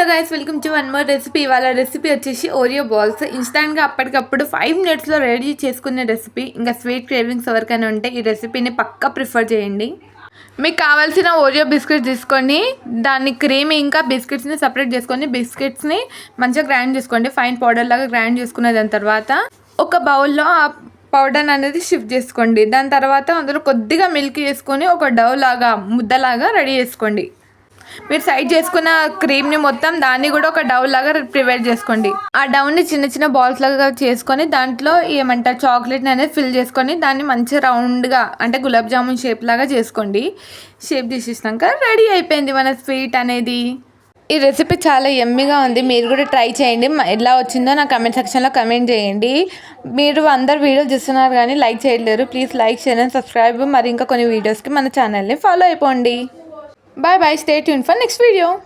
Hello guys welcome to one more recipe ఇవాళ recipe వచ్చేసి Oreo balls ఇన్స్టాంట్గా అప్పటికప్పుడు ఫైవ్ మినిట్స్లో రెడీ చేసుకునే రెసిపీ ఇంకా స్వీట్ క్రేవింగ్స్ ఎవరికైనా ఉంటే ఈ రెసిపీని పక్కా ప్రిఫర్ చేయండి. మీకు కావాల్సిన ఓరియో బిస్కెట్స్ తీసుకొని దాన్ని క్రీమ్ ఇంకా బిస్కెట్స్ని సపరేట్ చేసుకొని బిస్కెట్స్ని మంచిగా గ్రైండ్ చేసుకోండి. ఫైన్ పౌడర్ లాగా గ్రైండ్ చేసుకున్న దాని తర్వాత ఒక బౌల్లో ఆ పౌడర్ అనేది షిఫ్ట్ చేసుకోండి. దాని తర్వాత అందులో కొద్దిగా మిల్క్ వేసుకొని ఒక డవ్ లాగా ముద్దలాగా రెడీ చేసుకోండి. మీరు సైడ్ చేసుకున్న క్రీమ్ని మొత్తం దాన్ని కూడా ఒక డవ్ లాగా ప్రిపేర్ చేసుకోండి. ఆ డవ్ని చిన్న చిన్న బాల్స్ లాగా చేసుకొని దాంట్లో ఏమంటారు చాక్లెట్ అనేది ఫిల్ చేసుకొని దాన్ని మంచిగా రౌండ్గా అంటే గులాబ్ జామున్ షేప్ లాగా చేసుకోండి. షేప్ తీసేసినాక రెడీ అయిపోయింది మన స్వీట్ అనేది. ఈ రెసిపీ చాలా ఎమ్మిగా ఉంది. మీరు కూడా ట్రై చేయండి. ఎలా వచ్చిందో నా కమెంట్ సెక్షన్లో కమెంట్ చేయండి. మీరు అందరు వీడియోలు చూస్తున్నారు కానీ లైక్ చేయలేరు. Please like share and subscribe మరి ఇంకా కొన్ని వీడియోస్కి మన ఛానల్ని ఫాలో అయిపోండి. Bye bye. Stay tuned for next video.